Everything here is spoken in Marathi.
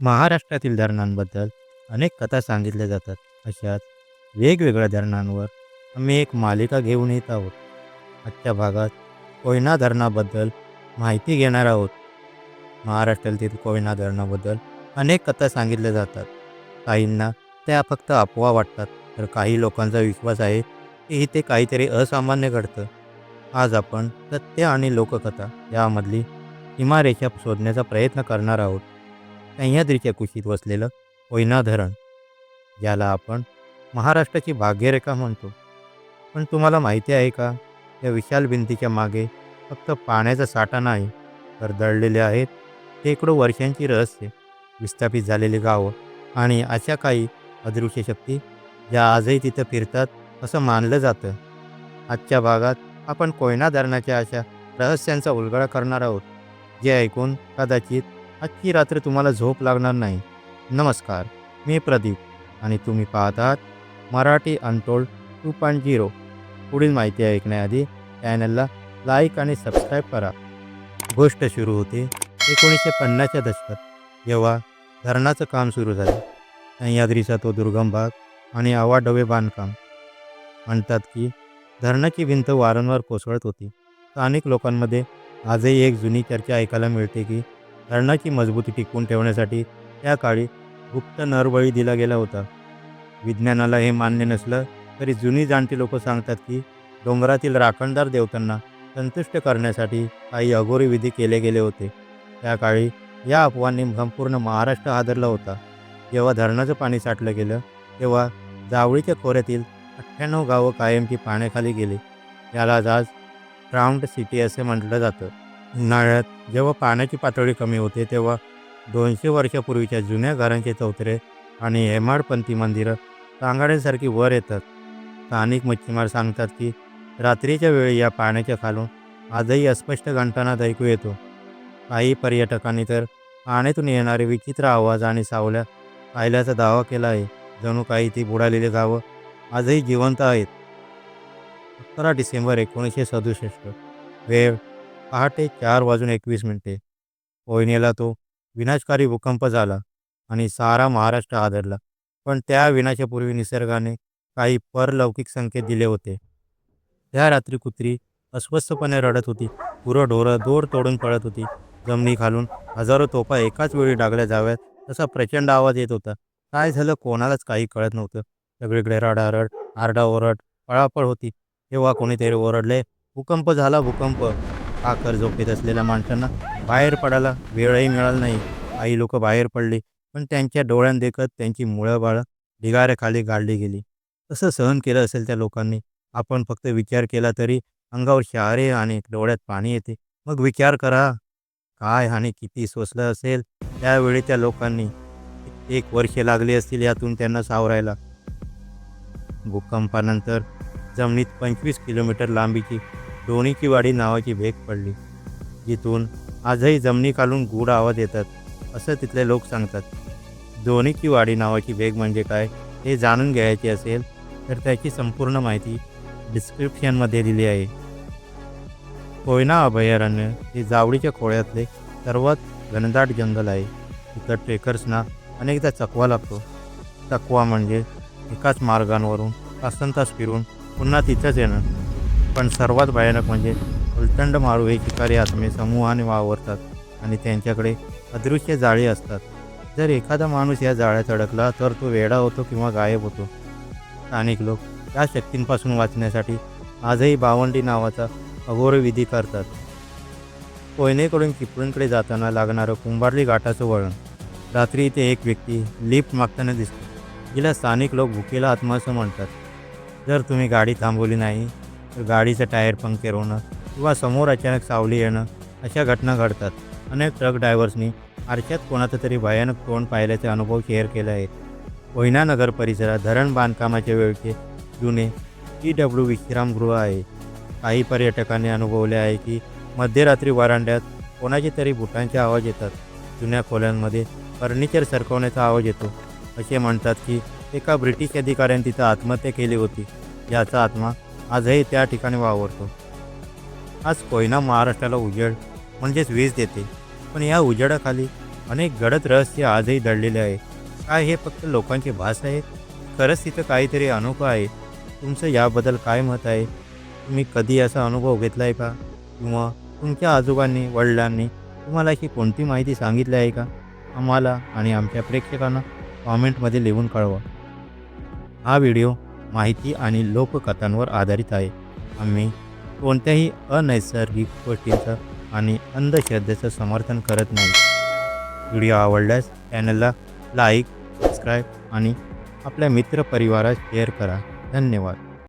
महाराष्ट्रातील धरणांबद्दल अनेक कथा सांगितल्या जातात. अशाच वेगवेगळ्या धरणांवर आम्ही एक मालिका घेऊन येत आहोत. आजच्या भागात कोयना धरणाबद्दल माहिती घेणार आहोत. महाराष्ट्रातील कोयना धरणाबद्दल अनेक कथा सांगितल्या जातात. काहींना त्या फक्त अफवा वाटतात तर काही लोकांचा विश्वास आहे की इथे काहीतरी असामान्य घडतं. आज आपण सत्य आणि लोककथा यामधली सीमारेषा शोधण्याचा प्रयत्न करणार आहोत. सह्याद्रीच्या कुशीत वसलेलं कोयना धरण ज्याला आपण महाराष्ट्राची भाग्यरेखा म्हणतो. पण तुम्हाला माहिती आहे का या विशाल भिंतीच्या मागे फक्त पाण्याचा साठा नाही तर दळलेले आहेत शेकडो वर्षांची रहस्य. विस्थापित झालेली गावं आणि अशा काही अदृश्य शक्ती ज्या आजही तिथं फिरतात असं मानलं जातं. आजच्या भागात आपण कोयना धरणाच्या अशा रहस्यांचा उलगडा करणार आहोत जे ऐकून कदाचित आजची रात्र तुम्हाला झोप लागणार नाही. नमस्कार मी प्रदीप आणि तुम्ही पाहत आहात Marathi untold two point zero पुढील माहिती ऐकण्याआधी चॅनलला लाईक आणि सबस्क्राईब करा. गोष्ट सुरू होते एकोणीसशे पन्नासच्या दशकात जेव्हा धरणाचं काम सुरू झालं. सह्याद्रीचा तो दुर्गम भाग आणि आवाडवे बांधकाम. म्हणतात की धरणाची भिंत वारंवार कोसळत होती. स्थानिक लोकांमध्ये आजही एक जुनी चर्चा ऐकायला मिळते की धरणाची मजबूती टिकवून ठेवण्यासाठी त्या काळी गुप्त नरबळी दिला गेला होता. विज्ञानाला हे मान्य नसलं तरी जुनी जाणती लोक सांगतात की डोंगरातील राखणदार देवतांना संतुष्ट करण्यासाठी काही अघोरी विधी केले गेले होते. त्या काळी या अफवांनी संपूर्ण महाराष्ट्र हादरला होता. जेव्हा धरणाचं पाणी साठलं गेलं तेव्हा जावळीच्या खोऱ्यातील अठ्ठ्याण्णव गावं कायमची पाण्याखाली गेली. यालाच आज ग्राउंड सिटी असे म्हटलं जातं. उन्हाळ्यात जेव्हा पाण्याची पातळी कमी होते तेव्हा दोनशे वर्षापूर्वीच्या जुन्या घरांचे चौथरे आणि हेमाडपंथी मंदिरं सांगाड्यांसारखी वर येतात. स्थानिक मच्छीमार सांगतात की रात्रीच्या वेळी या पाण्याच्या खालून आजही अस्पष्ट घंटानाद ऐकू येतो. काही पर्यटकांनी तर पाण्यातून येणारे विचित्र आवाज आणि सावल्या पाहिल्याचा दावा केला आहे. जणू काही ती बुडालेली गावं आजही जिवंत आहेत. अकरा डिसेंबर एकोणीसशे सदुसष्ट वेळ पहाटे चार वाजून एकवीस मिनिटे. कोयनेला तो विनाशकारी भूकंप झाला आणि सारा महाराष्ट्र आदरला. पण त्या विनाशापूर्वी निसर्गाने काही परलौकिक संकेत दिले होते. त्या रात्री कुत्री अस्वस्थपणे रडत होती. पुरं ढोरं दोर तोडून पळत होती. जमिनी खालून हजारो तोफा एकाच वेळी डागल्या जाव्यात तसा प्रचंड आवाज येत होता. काय झालं कोणालाच काही कळत नव्हतं. सगळीकडे रडारड आरडाओरड पळापळ होती. तेव्हा कोणीतरी ओरडले भूकंप झाला भूकंप. आकर झोपेत असलेल्या माणसांना बाहेर पडायला वेळही मिळाला नाही. काही लोक बाहेर पडली पण त्यांच्या डोळ्यांदेखत त्यांची मुळं बाळं ढिगाऱ्याखाली गाडली गेली. तसं सहन केलं असेल त्या लोकांनी आपण फक्त विचार केला तरी अंगावर शहारे आणि डोळ्यात पाणी येते. मग विचार करा काय आणि किती सोसलं असेल? त्यावेळी त्या लोकांनी एक वर्षे लागली असतील यातून त्यांना सावरायला. भूकंपानंतर जमिनीत पंचवीस किलोमीटर लांबीची डोणीची वाडी नावाची भेग पडली. जिथून आजही जमिनीखालून गूढ आवाज येतात असं तिथले लोक सांगतात. दोन्हीची वाडी नावाची भेग म्हणजे काय हे जाणून घ्यायचे असेल तर त्याची संपूर्ण माहिती डिस्क्रिप्शनमध्ये दिली आहे. कोयना अभयारण्य? हे जावळीच्या खोळ्यातले सर्वात घनदाट जंगल आहे. इथं ट्रेकर्सना अनेकदा चकवा लागतो. चकवा म्हणजे एकाच मार्गांवरून तासन तास फिरून पुन्हा तिथंच येणं. पण सर्वात भयानक म्हणजे उलतंड मारू हे शिकारी आत्मे समूहाने वावरतात आणि त्यांच्याकडे अदृश्य जाळी असतात. जर एखादा माणूस या जाळ्यात अडकला तर तो वेडा होतो किंवा गायब होतो. स्थानिक लोक या शक्तींपासून वाचण्यासाठी आजही बावंडी नावाचा अघोरविधी करतात. कोयनेकडून चिपळूणकडे जाताना लागणारं कुंभारली घाटाचं वळण. रात्री इथे एक व्यक्ती लिफ्ट मागताना दिसतो. जिला स्थानिक लोक भुकेला आत्मा असं म्हणतात जर तुम्ही गाडी थांबवली नाही तर गाडीचं टायर पंक्चर होणं किंवा समोर अचानक सावली येणं अशा घटना घडतात. अनेक ट्रक ड्रायव्हर्सनी आरशात कोणाचं तरी भयानक तोंड पाहिल्याचे अनुभव शेअर केले आहेत. कोयना नगर परिसरात धरण बांधकामाच्या वेळचे जुने टी डब्ल्यू विश्रामगृह आहे. काही पर्यटकांनी अनुभवले आहे की मध्यरात्री वरांड्यात कोणाचे तरी बुटांचे आवाज येतात. जुन्या खोल्यांमध्ये फर्निचर सरकवण्याचा आवाज येतो. असे म्हणतात की एका ब्रिटिश अधिकाऱ्याने तिथं आत्महत्या केली होती. याचा आत्मा आजही त्या ठिकाणी वावरतो. आज कोयना महाराष्ट्राला उजेड म्हणजेच वीज देते. पण या उजेडाखाली अनेक गडद रहस्य आजही दडलेले आहे. काय हे फक्त लोकांचे भास आहे? खरंच तिथं काहीतरी अनोखं आहे? तुमचं याबद्दल काय मत आहे? तुम्ही कधी असा अनुभव घेतला आहे का? किंवा तुमच्या आजोबांनी वडिलांनी तुम्हाला अशी कोणती माहिती सांगितली आहे का? आम्हाला आणि आमच्या प्रेक्षकांना कॉमेंटमध्ये लिहून कळवा. हा व्हिडिओ माहिती आणि लोककथांवर आधारित आहे. आम्ही कोणत्याही अनैसर्गिक गोष्टींचं आणि अंधश्रद्धेचं समर्थन करत नाही. व्हिडिओ आवडल्यास चॅनलला लाईक सबस्क्राईब आणि आपल्या मित्रपरिवारात शेअर करा. धन्यवाद.